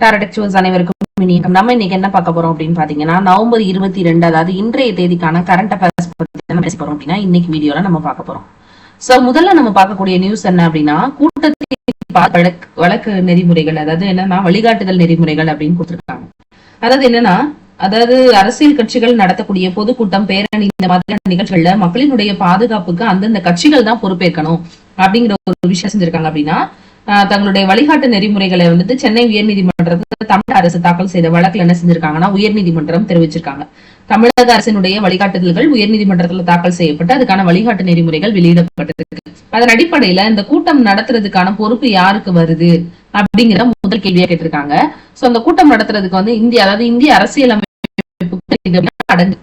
டாரடெக்சுவல்ஸ் அனைவருக்கும் நம்ம இன்னைக்கு என்ன பார்க்க போறோம் அப்படின்னு பாத்தீங்கன்னா நவம்பர் இருபத்தி ரெண்டு அதாவது இன்றைய தேதிக்கான கரண்ட் அஃபேர்ஸ் பத்தி என்ன பேச போறோம் அப்படின்னா இன்னைக்கு வீடியோல நம்ம பார்க்க போறோம். சோ முதல்ல நம்ம பார்க்கக்கூடிய நியூஸ் என்ன அப்படின்னா கூட்டத்தில் வழக்கு நெறிமுறைகள் அதாவது என்னன்னா வழிகாட்டுதல் நெறிமுறைகள் அப்படின்னு கொடுத்துருக்காங்க. அதாவது என்னன்னா அதாவது அரசியல் கட்சிகள் நடத்தக்கூடிய பொதுக்கூட்டம் பேரணி இந்த மாதிரியான நிகழ்ச்சிகள்ல மக்களினுடைய பாதுகாப்புக்கு அந்தந்த கட்சிகள் தான் பொறுப்பேற்கணும் அப்படிங்கிற ஒரு விஷயம் செஞ்சிருக்காங்க அப்படின்னா தங்களுடைய வழிகாட்டு நெறிமுறைகளை வந்துட்டு சென்னை உயர்நீதிமன்றத்தில் தமிழக அரசு தாக்கல் செய்த வழக்குல என்ன செஞ்சிருக்காங்கன்னா உயர்நீதிமன்றம் தெரிவிச்சிருக்காங்க. தமிழக அரசினுடைய வழிகாட்டுதல்கள் உயர்நீதிமன்றத்தில் தாக்கல் செய்யப்பட்டு அதுக்கான வழிகாட்டு நெறிமுறைகள் வெளியிடப்பட்டிருக்கு. அதன் அடிப்படையில இந்த கூட்டம் நடத்துறதுக்கான பொறுப்பு யாருக்கு வருது அப்படிங்கிற முதல் கேள்வியா கேட்டிருக்காங்க. சோ அந்த கூட்டம் நடத்துறதுக்கு வந்து இந்திய அதாவது இந்திய அரசியல் அமைப்பு அடங்கு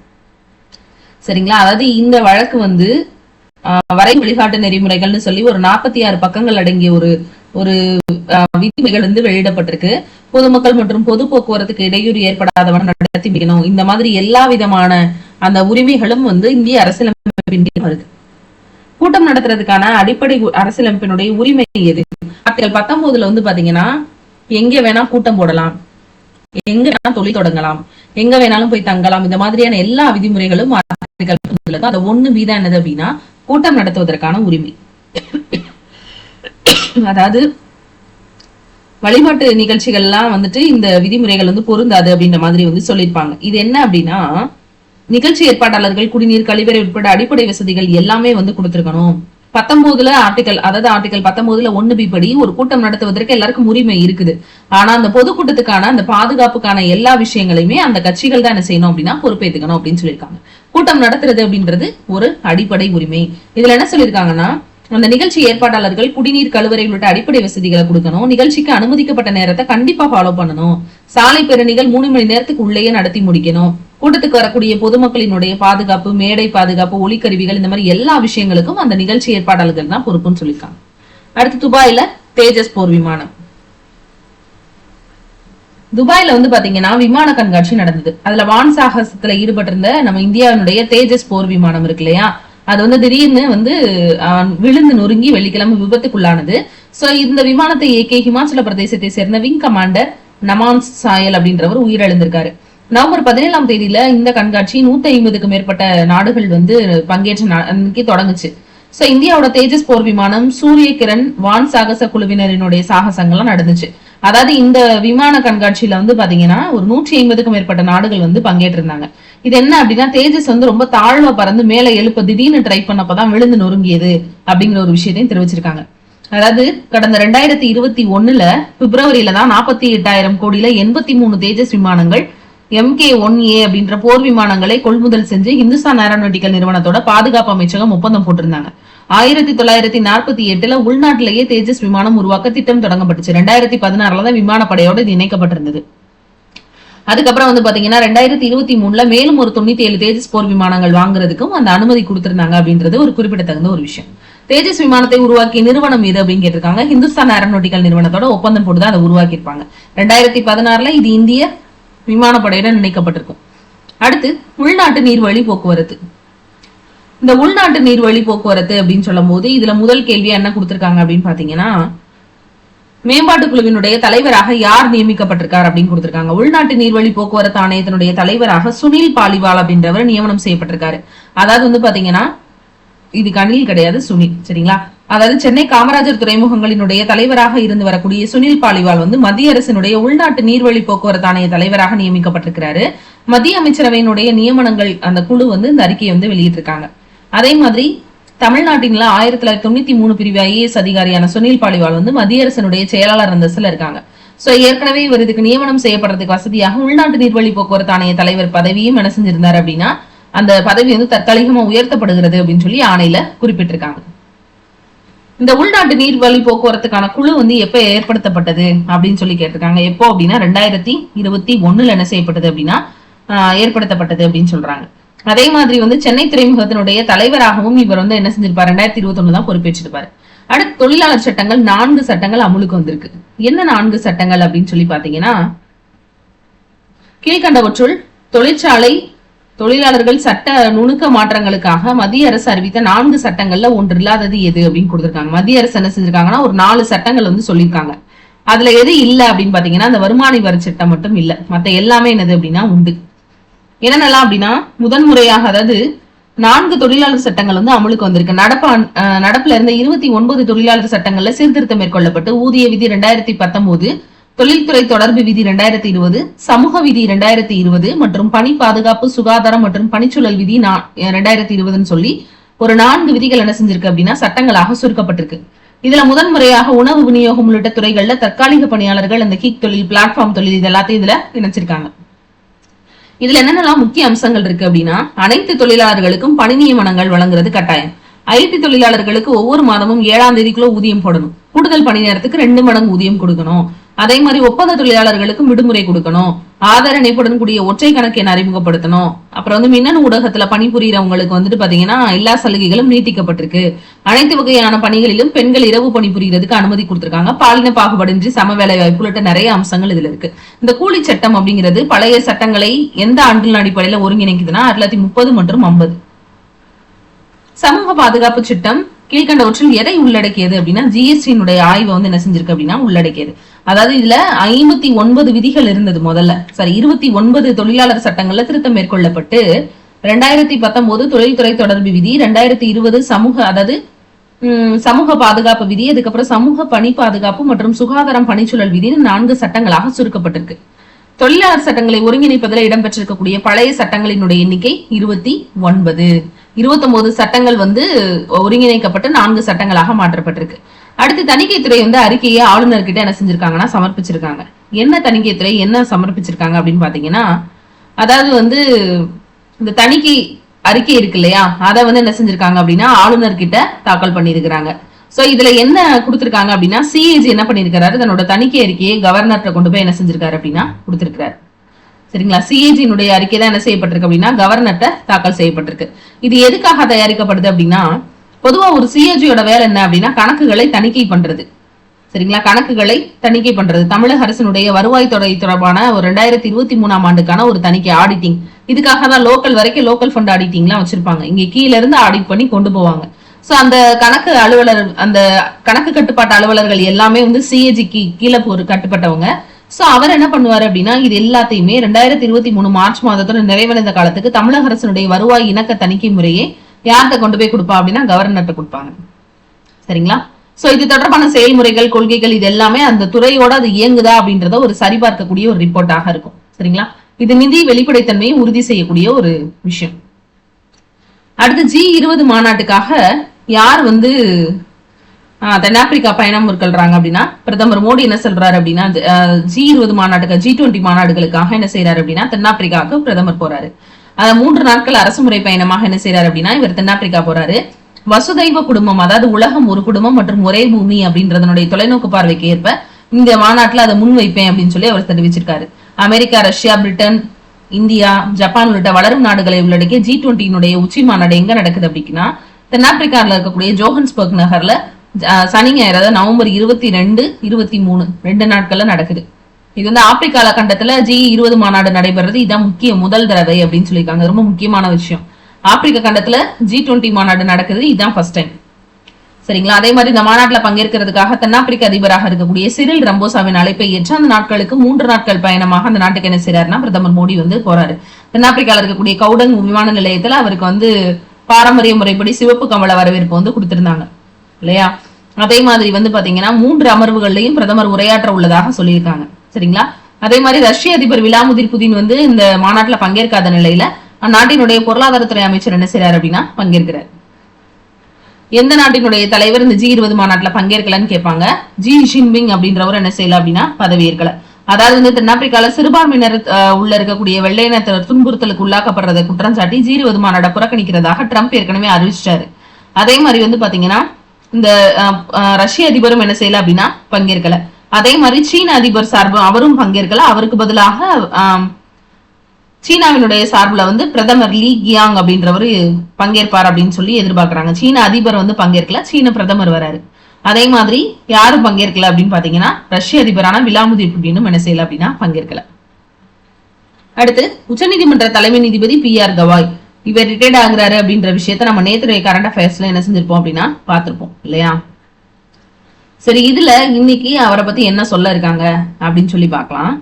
சரிங்களா? அதாவது இந்த வழக்கு வந்து ஆஹ், வரை வழிகாட்டு நெறிமுறைகள்னு சொல்லி ஒரு நாற்பத்தி ஆறு பக்கங்கள் அடங்கிய ஒரு ஒரு விதிமைகள் விதிமுறைகள் வந்து வெளியிடப்பட்டிருக்கு. பொதுமக்கள் மற்றும் பொது போக்குவரத்துக்கு இடையூறு ஏற்படாதவன் நடத்தி முடிக்கணும். இந்த மாதிரி எல்லா விதமான அந்த உரிமைகளும் வந்து இந்திய அரசியலமைப்பின் வருது. கூட்டம் நடத்துறதுக்கான அடிப்படை அரசியலமைப்பினுடைய உரிமை எது? ஆர்டிகல் பத்தொன்பதுல வந்து பாத்தீங்கன்னா எங்க வேணா கூட்டம் போடலாம். எங்க வேணா தொழில் தொடங்கலாம். எங்க வேணாலும் போய் தங்கலாம். இந்த மாதிரியான எல்லா விதிமுறைகளும் ஆர்டிகல் 19 அது ஒண்ணு மீதா என்னது அப்படின்னா கூட்டம் நடத்துவதற்கான உரிமை. அதாவது வழிபாட்டு நிகழ்ச்சிகள்லாம் வந்துட்டு இந்த விதிமுறைகள் வந்து பொருந்தாது அப்படின்ற மாதிரி வந்து சொல்லியிருப்பாங்க. இது என்ன அப்படின்னா நிகழ்ச்சி ஏற்பாட்டாளர்கள் குடிநீர் கழிவறை உட்பட அடிப்படை வசதிகள் எல்லாமே வந்து கொடுத்துருக்கணும். பத்தொன்பதுல ஆர்டிகல் அதாவது ஆர்டிகல் பத்தொன்பதுல ஒண்ணு பி படி ஒரு கூட்டம் நடத்துவதற்கு எல்லாருக்கும் உரிமை இருக்குது. ஆனா அந்த பொதுக்கூட்டத்துக்கான அந்த பாதுகாப்புக்கான எல்லா விஷயங்களையுமே அந்த கட்சிகள் தான் என்ன செய்யணும் அப்படின்னா பொறுப்பேற்றுக்கணும் அப்படின்னு சொல்லியிருக்காங்க. கூட்டம் நடத்துறது அப்படின்றது ஒரு அடிப்படை உரிமை. இதுல என்ன சொல்லியிருக்காங்கன்னா அந்த நிகழ்ச்சி ஏற்பாட்டாளர்கள் குடிநீர் கழுவறை உள்ளிட்ட அடிப்படை வசதிகளை கொடுக்கணும். நிகழ்ச்சிக்கு அனுமதிக்கப்பட்ட நேரத்தை கண்டிப்பா ஃபாலோ பண்ணணும். சாலை பேரணிகள் மூணு மணி நேரத்துக்கு உள்ளேயே நடத்தி முடிக்கணும். கூட்டத்துக்கு வரக்கூடிய பொதுமக்களினுடைய பாதுகாப்பு மேடை பாதுகாப்பு ஒலிக்கருவிகள் இந்த மாதிரி எல்லா விஷயங்களுக்கும் அந்த நிகழ்ச்சி ஏற்பாட்டாளர்கள் தான் பொறுப்புன்னு சொல்லியிருக்காங்க. அடுத்து துபாயில தேஜஸ் போர் விமானம். துபாயில வந்து பாத்தீங்கன்னா விமான கண்காட்சி நடந்தது. அதுல வான் சாகசத்துல ஈடுபட்டிருந்த நம்ம இந்தியாவினுடைய தேஜஸ் போர் விமானம் இருக்கு இல்லையா? அது வந்து திடீர்னு வந்து விழுந்து நொறுங்கி வெள்ளிக்கிழமை விபத்துக்குள்ளானது. சோ இந்த விமானத்தை இயக்கிய ஹிமாச்சல பிரதேசத்தை சேர்ந்த விங் கமாண்டர் நமான் சாயல் அப்படின்றவர் உயிரிழந்திருக்காரு. நவம்பர் பதினேழாம் தேதியில இந்த கண்காட்சி நூத்தி ஐம்பதுக்கு மேற்பட்ட நாடுகள் வந்து பங்கேற்ற அன்னைக்கு தொடங்குச்சு. சோ இந்தியாவோட தேஜஸ் போர் விமானம் சூரிய கிரண் வான் சாகச குழுவினரினுடைய சாகசங்கள்லாம் நடந்துச்சு. அதாவது இந்த விமான கண்காட்சியில வந்து பாத்தீங்கன்னா ஒரு நூற்றி ஐம்பதுக்கும் மேற்பட்ட நாடுகள் வந்து பங்கேற்றிருந்தாங்க. இது என்ன அப்படின்னா தேஜஸ் வந்து ரொம்ப தாழ்வா பறந்து மேல எழுப்ப திடீர்னு ட்ரை பண்ணப்பதான் விழுந்து நொறுங்கியது அப்படிங்கிற ஒரு விஷயத்தையும் தெரிவிச்சிருக்காங்க. அதாவது கடந்த ரெண்டாயிரத்தி இருபத்தி ஒண்ணுல பிப்ரவரியில தான் நாற்பத்தி எட்டாயிரம் கோடியில எண்பத்தி மூணு தேஜஸ் விமானங்கள் எம்கே ஒன் ஏ அப்படின்ற போர் விமானங்களை கொள்முதல் செஞ்சு இந்துஸ்தான் ஏரோநாட்டிக்கல் நிறுவனத்தோட பாதுகாப்பு அமைச்சகம் ஒப்பந்தம் போட்டிருந்தாங்க. ஆயிரத்தி தொள்ளாயிரத்தி நாற்பத்தி எட்டுல உள்நாட்டிலேயே தேஜஸ் விமானம் உருவாக்க திட்டம் தொடங்கப்பட்டுச்சு. ரெண்டாயிரத்தி பதினாறுல தான் விமானப்படையோட இது இணைக்கப்பட்டிருந்தது. அதுக்கப்புறம் வந்து பாத்தீங்கன்னா ரெண்டாயிரத்தி இருபத்தி மூணுல மேலும் ஒரு தொண்ணூத்தி ஏழு தேஜஸ் போர் விமானங்கள் வாங்குறதுக்கும் அந்த அனுமதி கொடுத்திருந்தாங்க அப்படின்றது ஒரு குறிப்பிடத்தகுந்த ஒரு விஷயம். தேஜஸ் விமானத்தை உருவாக்கிய நிறுவனம் எது அப்படின்னு கேட்டிருக்காங்க? ஹிந்துஸ்தான் ஏரோநாட்டிக்கல் நிறுவனத்தோட ஒப்பந்தம் போட்டு அதை அதை உருவாக்கியிருப்பாங்க. ரெண்டாயிரத்தி பதினாறுல இது இந்திய விமானப்படையுடன் இணைக்கப்பட்டிருக்கும். அடுத்து உள்நாட்டு நீர்வழி போக்குவரத்து. இந்த உள்நாட்டு நீர்வழி போக்குவரத்து அப்படின்னு சொல்லும் போது இதுல முதல் கேள்வி என்ன கொடுத்திருக்காங்க அப்படின்னு பாத்தீங்கன்னா மேம்பாட்டு குழுவினுடைய தலைவராக யார் நியமிக்கப்பட்டிருக்கார் அப்படின்னு கொடுத்திருக்காங்க. உள்நாட்டு நீர்வழி போக்குவரத்து ஆணையத்தினுடைய தலைவராக சுனில் பாலிவால் அப்படின்றவர் நியமனம் செய்யப்பட்டிருக்காரு. அதாவது வந்து பாத்தீங்கன்னா இது கணில் கிடையாது சுனில் சரிங்களா? அதாவது சென்னை காமராஜர் துறைமுகங்களினுடைய தலைவராக இருந்து வரக்கூடிய சுனில் பாலிவால் வந்து மத்திய அரசினுடைய உள்நாட்டு நீர்வழி போக்குவரத்து ஆணைய தலைவராக நியமிக்கப்பட்டிருக்கிறாரு. மத்திய அமைச்சரவையினுடைய நியமனங்கள் அந்த குழு வந்து இந்த அறிக்கையை வந்து வெளியிட்டிருக்காங்க. அதே மாதிரி தமிழ்நாட்டின்ல ஆயிரத்தி தொள்ளாயிரத்தி தொண்ணூத்தி மூணு பிரிவு ஐஏஎஸ் அதிகாரியான சுனில் பாலிவால் வந்து மத்திய அரசனுடைய செயலாளர் அந்தஸ்துல இருக்காங்க. சோ ஏற்கனவே இவர் இதுக்கு நியமனம் செய்யப்படுறதுக்கு வசதியாக உள்நாட்டு நீர்வழி போக்குவரத்து ஆணைய தலைவர் பதவியும் என்ன செஞ்சிருந்தார் அப்படின்னா அந்த பதவி வந்து தற்காலிகமா உயர்த்தப்படுகிறது அப்படின்னு சொல்லி ஆணையில குறிப்பிட்டிருக்காங்க. இந்த உள்நாட்டு நீர்வழி போக்குவரத்துக்கான குழு வந்து எப்ப ஏற்படுத்தப்பட்டது அப்படின்னு சொல்லி கேட்டிருக்காங்க. எப்போ அப்படின்னா ரெண்டாயிரத்தி இருபத்தி ஒண்ணுல என்ன செய்யப்பட்டது அப்படின்னா ஏற்படுத்தப்பட்டது அப்படின்னு சொல்றாங்க. அதே மாதிரி வந்து சென்னை துறைமுகத்தினுடைய தலைவராகவும் இவர் வந்து என்ன செஞ்சிருப்பார்? ரெண்டாயிரத்தி இருபத்தி தான் பொறுப்பேற்றிருப்பாரு. அடுத்து தொழிலாளர் சட்டங்கள் நான்கு சட்டங்கள் அமுலுக்கு வந்திருக்கு. என்ன நான்கு சட்டங்கள் அப்படின்னு சொல்லி பாத்தீங்கன்னா கீழ்கண்டவற்றுள் தொழிற்சாலை தொழிலாளர்கள் சட்ட நுணுக்க மாற்றங்களுக்காக மத்திய அரசு அறிவித்த நான்கு சட்டங்கள்ல ஒன்று இல்லாதது எது அப்படின்னு கொடுத்திருக்காங்க. மத்திய அரசு என்ன செஞ்சிருக்காங்கன்னா ஒரு நாலு சட்டங்கள் வந்து சொல்லியிருக்காங்க. அதுல எது இல்ல அப்படின்னு பாத்தீங்கன்னா அந்த வருமான வரி சட்டம் மட்டும் இல்ல. மத்த எல்லாமே என்னது அப்படின்னா உண்டு. என்னென்னலாம் அப்படின்னா முதன்முறையாக அதாவது நான்கு தொழிலாளர் சட்டங்கள் வந்து அமலுக்கு வந்திருக்கு. நடப்பு அஹ் நடப்புல இருந்த இருபத்தி ஒன்பது தொழிலாளர் சட்டங்கள்ல சீர்திருத்தம் மேற்கொள்ளப்பட்டு ஊதிய விதி ரெண்டாயிரத்தி பத்தொன்பது தொழில்துறை தொடர்பு விதி ரெண்டாயிரத்தி இருபது சமூக விதி ரெண்டாயிரத்தி இருபது மற்றும் பணி பாதுகாப்பு சுகாதாரம் மற்றும் பணிச்சூழல் விதி ரெண்டாயிரத்தி இருபதுன்னு சொல்லி ஒரு நான்கு விதிகள் என்ன செஞ்சிருக்கு அப்படின்னா சட்டங்களாக சுருக்கப்பட்டிருக்கு. இதுல முதன்முறையாக உணவு விநியோகம் உள்ளிட்ட துறைகள்ல தற்காலிக பணியாளர்கள் அந்த கிக் தொழில் பிளாட்ஃபார்ம் தொழில் இது எல்லாத்தையும் இதுல இணைச்சிருக்காங்க. இதுல என்னென்னலாம் முக்கிய அம்சங்கள் இருக்கு அப்படின்னா அனைத்து தொழிலாளர்களுக்கும் பணி நியமனங்கள் வழங்குறது கட்டாயம். ஐடி தொழிலாளர்களுக்கு ஒவ்வொரு மாதமும் ஏழாம் தேதிக்குள்ள ஊதியம் போடணும். கூடுதல் பணி நேரத்துக்கு ரெண்டு மடங்கு ஊதியம் கொடுக்கணும். அதே மாதிரி ஒப்பந்த தொழிலாளர்களுக்கும் விடுமுறை கொடுக்கணும். ஆதார இணைப்புடன் கூடிய ஒற்றை கணக்கு என அறிமுகப்படுத்தணும். அப்புறம் வந்து மின்னணு ஊடகத்துல பணிபுரியறவங்களுக்கு வந்துட்டு பாத்தீங்கன்னா எல்லா சலுகைகளும் நீட்டிக்கப்பட்டிருக்கு. அனைத்து வகையான பணிகளிலும் பெண்கள் இரவு பணிபுரியறதுக்கு அனுமதி கொடுத்திருக்காங்க. பாலின பாகுபாடின்றி சம வேலை வாய்ப்பு உள்ளிட்ட நிறைய அம்சங்கள் இதுல இருக்கு. இந்த கூலி சட்டம் அப்படிங்கிறது பழைய சட்டங்களை எந்த ஆண்டின் அடிப்படையில ஒருங்கிணைக்குதுன்னா ஆயிரத்தி முப்பது மற்றும் ஐம்பது. சமூக பாதுகாப்பு சட்டம் கீழ்கண்டவற்றில் எதை உள்ளடக்கியது அப்படின்னா ஜிஎஸ்டியினுடைய ஆய்வை வந்து என்ன செஞ்சிருக்கு அப்படின்னா உள்ளடக்கியது. அதாவது இதுல ஐம்பத்தி ஒன்பது விதிகள் இருந்தது முதல்ல. சாரி இருபத்தி ஒன்பது தொழிலாளர் சட்டங்கள்ல திருத்தம் மேற்கொள்ளப்பட்டு ரெண்டாயிரத்தி பத்தொன்பது தொழில்துறை தொடர்பு விதி ரெண்டாயிரத்தி இருபது சமூக அதாவது உம், சமூக பாதுகாப்பு விதி அதுக்கப்புறம் சமூக பணி பாதுகாப்பு மற்றும் சுகாதாரம் பணிச்சூழல் விதின்னு நான்கு சட்டங்களாக சுருக்கப்பட்டிருக்கு. தொழிலாளர் சட்டங்களை ஒருங்கிணைப்பதில் இடம்பெற்றிருக்கக்கூடிய பழைய சட்டங்களினுடைய எண்ணிக்கை இருபத்தி ஒன்பது. இருபத்தொன்பது சட்டங்கள் வந்து ஒருங்கிணைக்கப்பட்டு நான்கு சட்டங்களாக மாற்றப்பட்டிருக்கு. அடுத்து தணிக்கைத்துறை வந்து அறிக்கையை ஆளுநர்கிட்ட என்ன செஞ்சிருக்காங்கன்னா சமர்ப்பிச்சிருக்காங்க. என்ன தணிக்கைத்துறை என்ன சமர்ப்பிச்சிருக்காங்க அப்படின்னு பாத்தீங்கன்னா அதாவது வந்து இந்த தணிக்கை அறிக்கை இருக்கு இல்லையா அதை வந்து என்ன செஞ்சிருக்காங்க அப்படின்னா ஆளுநர்கிட்ட தாக்கல் பண்ணியிருக்கிறாங்க. சோ இதுல என்ன கொடுத்திருக்காங்க அப்படின்னா சிஏஜி என்ன பண்ணியிருக்கிறாரு தன்னோட தணிக்கை அறிக்கையை கவர்னர்கிட்ட கொண்டு போய் என்ன செஞ்சிருக்காரு அப்படின்னா கொடுத்திருக்காரு சரிங்களா? சிஏஜியினுடைய அறிக்கை தான் என்ன செய்யப்பட்டிருக்கு அப்படின்னா கவர்னர்கிட்ட தாக்கல் செய்யப்பட்டிருக்கு. இது எதுக்காக தயாரிக்கப்படுது அப்படின்னா பொதுவா ஒரு சிஏஜியோட வேலை என்ன அப்படின்னா கணக்குகளை தணிக்கை பண்றது. சரிங்களா? கணக்குகளை தணிக்கை பண்றது. தமிழக அரசினுடைய வருவாய் துறை தொடர்பான ஒரு ரெண்டாயிரத்தி இருபத்தி மூணாம் ஆண்டுக்கான ஒரு தணிக்கை ஆடிட்டிங் இதுக்காக தான் லோக்கல் வரைக்கும் லோக்கல் ஃபண்ட் ஆடிட்டிங்லாம் வச்சிருப்பாங்க. இங்க கீழ இருந்து ஆடிட் பண்ணி கொண்டு போவாங்க. சோ அந்த கணக்கு அலுவலர் அந்த கணக்கு கட்டுப்பாட்டு அலுவலர்கள் எல்லாமே வந்து சிஏஜிக்கு கீழே ஒரு கட்டுப்பட்டவங்க. சோ அவர் என்ன பண்ணுவாரு அப்படின்னா இது எல்லாத்தையுமே ரெண்டாயிரத்தி இருபத்தி மூணு மார்ச் மாதத்தோட நிறைவடைந்த காலத்துக்கு தமிழக அரசனுடைய வருவாய் இணக்க தணிக்கை முறையை யார்கிட்ட கொண்டு போய் கொடுப்பா அப்படின்னா கவர்னர்கிட்ட கொடுப்பாங்க. சரிங்களா? சோ இது தொடர்பான செயல்முறைகள் கொள்கைகள் இது எல்லாமே அந்த துறையோட அது இயங்குதா அப்படின்றத ஒரு சரிபார்க்கக்கூடிய ஒரு ரிப்போர்ட்டாக இருக்கும். சரிங்களா? இது நிதி வெளிப்படைத்தன்மையை உறுதி செய்யக்கூடிய ஒரு விஷயம். அடுத்து ஜி இருபது மாநாட்டுக்காக யார் வந்து தென்னாப்பிரிக்கா பயணம் மேற்கொள்றாங்க அப்படின்னா பிரதமர் மோடி என்ன சொல்றாரு அப்படின்னா ஜி இருபது மாநாட்டுக்கு ஜி டுவெண்ட்டி மாநாடுகளுக்காக என்ன செய்யறாரு அப்படின்னா தென்னாப்பிரிக்காவுக்கு பிரதமர் போறாரு. அஹ், மூன்று நாட்கள் அரசுமுறை பயணமாக என்ன செய்யறாரு அப்படின்னா இவர் தென்னாப்பிரிக்கா போறாரு. வசுதைவ குடும்பம் அதாவது உலகம் ஒரு குடும்பம் மற்றும் ஒரே பூமி அப்படின்றதனுடைய தொலைநோக்கு பார்வைக்கு ஏற்ப இந்த மாநாட்டுல அதை முன்வைப்பேன் அப்படின்னு சொல்லி அவர் தெரிவிச்சிருக்காரு. America Russia Britain India Japan உள்ளிட்ட வளரும் நாடுகளை உள்ளடக்கிய ஜி டுவெண்ட்டினுடைய உச்சி மாநாடு எங்க நடக்குது அப்படின்னா தென்னாப்பிரிக்காவில் இருக்கக்கூடிய ஜோஹன்ஸ்பர்க் நகர்ல சனி ஞாயிறு அதாவது நவம்பர் இருபத்தி ரெண்டு இருபத்தி மூணு ரெண்டு நாட்கள்ல நடக்குது. இது வந்து ஆப்பிரிக்கால கண்டத்துல ஜி இருபது மாநாடு நடைபெறது இதான் முக்கிய முதல் தடவை அப்படின்னு சொல்லியிருக்காங்க. ரொம்ப முக்கியமான விஷயம். ஆப்பிரிக்க கண்டத்துல ஜி டுவெண்ட்டி மாநாடு நடக்குது இதுதான் ஃபர்ஸ்ட் டைம் சரிங்களா? அதே மாதிரி இந்த மாநாட்டுல பங்கேற்கிறதுக்காக தென்னாப்பிரிக்க அதிபராக இருக்கக்கூடிய சிறில் ரம்போசாவின் அழைப்பை ஏற்று அந்த நாட்களுக்கு மூன்று நாட்கள் பயணமாக அந்த நாட்டுக்கு என்ன செய்யறாருன்னா பிரதமர் மோடி வந்து போறாரு. தென்னாப்பிரிக்கால இருக்கக்கூடிய கவுடங் விமான நிலையத்துல அவருக்கு வந்து பாரம்பரிய முறைப்படி சிவப்பு கமல வரவேற்பு வந்து கொடுத்திருந்தாங்க. இல்லையா? அதே மாதிரி வந்து பாத்தீங்கன்னா மூன்று அமர்வுகள்லையும் பிரதமர் உரையாற்ற உள்ளதாக சொல்லியிருக்காங்க. சரிங்களா? அதே மாதிரி ரஷ்ய அதிபர் விலாமுதிர் புதின் வந்து இந்த மாநாட்டுல பங்கேற்காத நிலையில அந்நாட்டினுடைய பொருளாதாரத்துறை அமைச்சர் என்ன செய்யறாரு அப்படின்னா பங்கேற்கிறார். எந்த நாட்டினுடைய தலைவர் இந்த ஜி இருபது மாநாட்டுல பங்கேற்கலன்னு கேட்பாங்க. ஜி ஷின்பிங் அப்படின்றவர் என்ன செய்யல அப்படின்னா பதவியேற்கல. அதாவது வந்து தென்னாப்பிரிக்கால சிறுபான்மையினர் உள்ள இருக்கக்கூடிய வெள்ளையினத்தினர் துன்புறுத்தலுக்கு உள்ளாக்கப்படுறதை குற்றம் சாட்டி ஜி இருபது மாநாட புறக்கணிக்கிறதாக ட்ரம்ப் ஏற்கனவே அறிவிச்சிட்டாரு. அதே மாதிரி வந்து பாத்தீங்கன்னா இந்த ரஷ்ய அதிபரும் என்ன செய்யல அப்படின்னா பங்கேற்கல. அதே மாதிரி சீன அதிபர் சார்பு அவரும் பங்கேற்கல. அவருக்கு பதிலாக சீனாவினுடைய சார்பில் வந்து பிரதமர் லீ கியாங் அப்படின்றவரு பங்கேற்பார் அப்படின்னு சொல்லி எதிர்பார்க்குறாங்க. சீன அதிபர் வந்து பங்கேற்கல. சீன பிரதமர் வராரு. அதே மாதிரி யாரும் பங்கேற்கல அப்படின்னு பாத்தீங்கன்னா ரஷ்ய அதிபரான விலாமுதிர் புட்டினும் என்ன செய்யல அப்படின்னா பங்கேற்கல. அடுத்து உச்சநீதிமன்ற தலைமை நீதிபதி பி ஆர் கவாய். இவர் ரிட்டையர்ட் ஆகுறாரு அப்படின்ற விஷயத்த நம்ம நேத்துடைய கரண்ட் அஃபேர்ஸ்ல என்ன செஞ்சிருப்போம் அப்படின்னா பார்த்திருப்போம் இல்லையா? சரி இதுல இன்னைக்கு அவரை பத்தி என்ன சொல்ல இருக்காங்க அப்படின்னு சொல்லி பார்க்கலாம்.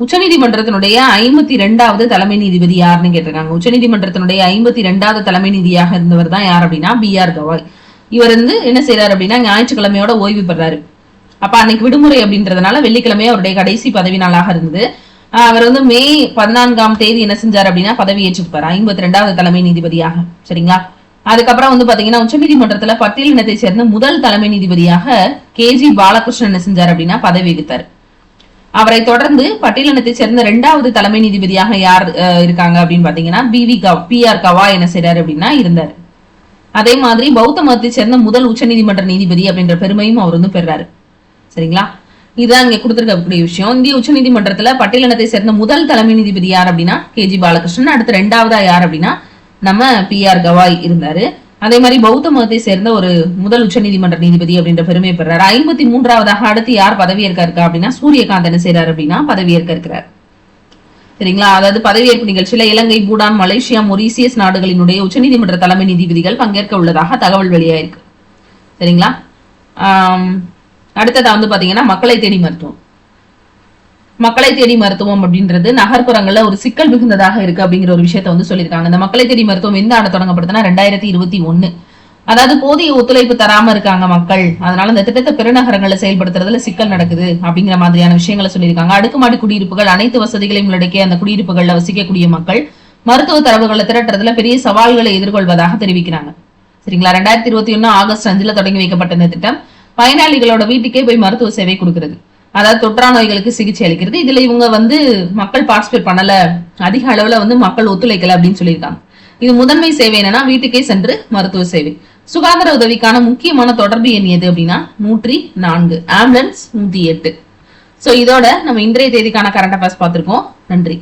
உச்சநீதிமன்றத்தினுடைய ஐம்பத்தி ரெண்டாவது தலைமை நீதிபதி யாருன்னு கேட்டிருக்காங்க. உச்சநீதிமன்றத்தினுடைய ஐம்பத்தி ரெண்டாவது தலைமை நீதியாக இருந்தவர் தான் யார் அப்படின்னா பி ஆர் கவாய். இவர் வந்து என்ன செய்யறாரு அப்படின்னா ஞாயிற்றுக்கிழமையோட ஓய்வு பெறாரு. அப்ப அன்னைக்கு விடுமுறை அப்படின்றதுனால வெள்ளிக்கிழமை அவருடைய கடைசி பதவி நாளாக இருந்தது. அவர் வந்து மே பதினான்காம் தேதி என்ன செஞ்சார் அப்படின்னா பதவி ஐம்பத்தி ரெண்டாவது தலைமை நீதிபதியாக. சரிங்களா? அதுக்கப்புறம் வந்து பாத்தீங்கன்னா உச்சநீதிமன்றத்துல பட்டியலினத்தை சேர்ந்த முதல் தலைமை நீதிபதியாக கே ஜி பாலகிருஷ்ணன் என்ன செஞ்சார் அப்படின்னா பதவி வகித்தார் அவரை தொடர்ந்து பட்டியலினத்தை சேர்ந்த இரண்டாவது தலைமை நீதிபதியாக யார் இருக்காங்க அப்படின்னு பாத்தீங்கன்னா பி வி பி ஆர் கவா என்ன செய்றாரு அப்படின்னா இருந்தார். அதே மாதிரி பௌத்த மதத்தை சேர்ந்த முதல் உச்சநீதிமன்ற நீதிபதி அப்படின்ற பெருமையும் அவர் வந்து பெறாரு சரிங்களா? இதுதான் இங்க கொடுத்துருக்கக்கூடிய விஷயம். இந்திய உச்சநீதிமன்றத்துல பட்டியலினத்தை சேர்ந்த முதல் தலைமை நீதிபதி யார் அப்படின்னா கே ஜி பாலகிருஷ்ணன். அடுத்து ரெண்டாவதா யார் அப்படின்னா நம்ம பி ஆர் கவாய் இருந்தாரு. அதே மாதிரி பௌத்த மதத்தை சேர்ந்த ஒரு முதல் உச்சநீதிமன்ற நீதிபதி அப்படின்ற பெருமை பெறாரு. ஐம்பத்தி மூன்றாவதாக அடுத்து யார் பதவியேற்க இருக்கா அப்படின்னா சூரியகாந்த் என்ன செய்யறாரு அப்படின்னா பதவியேற்க இருக்கிறார். சரிங்களா? அதாவது பதவியேற்பு நிகழ்ச்சியில இலங்கை பூடான் மலேசியா மொரீசியஸ் நாடுகளினுடைய உச்சநீதிமன்ற தலைமை நீதிபதிகள் பங்கேற்க உள்ளதாக தகவல் வெளியாயிருக்கு. சரிங்களா? அடுத்ததா வந்து பாத்தீங்கன்னா மக்களை தேடி மருத்துவம். மக்களை தேடி மருத்துவம் அப்படின்றது நகர்ப்புறங்கள்ல ஒரு சிக்கல் மிகுந்ததாக இருக்கு அப்படிங்கிற ஒரு விஷயத்த வந்து சொல்லியிருக்காங்க. இந்த மக்களை தேடி மருத்துவம் எந்த ஆண்டு தொடங்கப்படுதுன்னா ரெண்டாயிரத்தி இருபத்தி ஒண்ணு. அதாவது போதிய ஒத்துழைப்பு தராம இருக்காங்க மக்கள். அதனால இந்த திட்டத்தை பெருநகரங்களை செயல்படுத்துறதுல சிக்கல் நடக்குது அப்படிங்கிற மாதிரியான விஷயங்களை சொல்லியிருக்காங்க. அடுக்குமாடி குடியிருப்புகள் அனைத்து வசதிகளையும் உள்ளடக்கிய அந்த குடியிருப்புகள்ல வசிக்கக்கூடிய மக்கள் மருத்துவ தரவுகளை திரட்டுறதுல பெரிய சவால்களை எதிர்கொள்வதாக தெரிவிக்கிறாங்க. சரிங்களா? ரெண்டாயிரத்தி இருபத்தி ஒன்னு ஆகஸ்ட் அஞ்சுல தொடங்கி வைக்கப்பட்ட இந்த திட்டம். பயனாளிகளோட வீட்டுக்கே போய் மருத்துவ சேவை கொடுக்கறது. அதாவது தொற்றா நோய்களுக்கு சிகிச்சை அளிக்கிறது. இதுல இவங்க வந்து மக்கள் பார்ட்டிசிபேட் பண்ணல. அதிக அளவுல வந்து மக்கள் ஒத்துழைக்கல அப்படின்னு சொல்லியிருக்காங்க. இது முதன்மை சேவை என்னன்னா வீட்டுக்கே சென்று மருத்துவ சேவை. சுகாதார உதவிக்கான முக்கியமான தொடர்பு எண் எது அப்படின்னா நூற்றி நான்கு. ஆம்புலன்ஸ் நூத்தி எட்டு. சோ இதோட நம்ம இன்றைய தேதிக்கான கரண்ட் அஃபேர்ஸ் பார்த்திருக்கோம். நன்றி.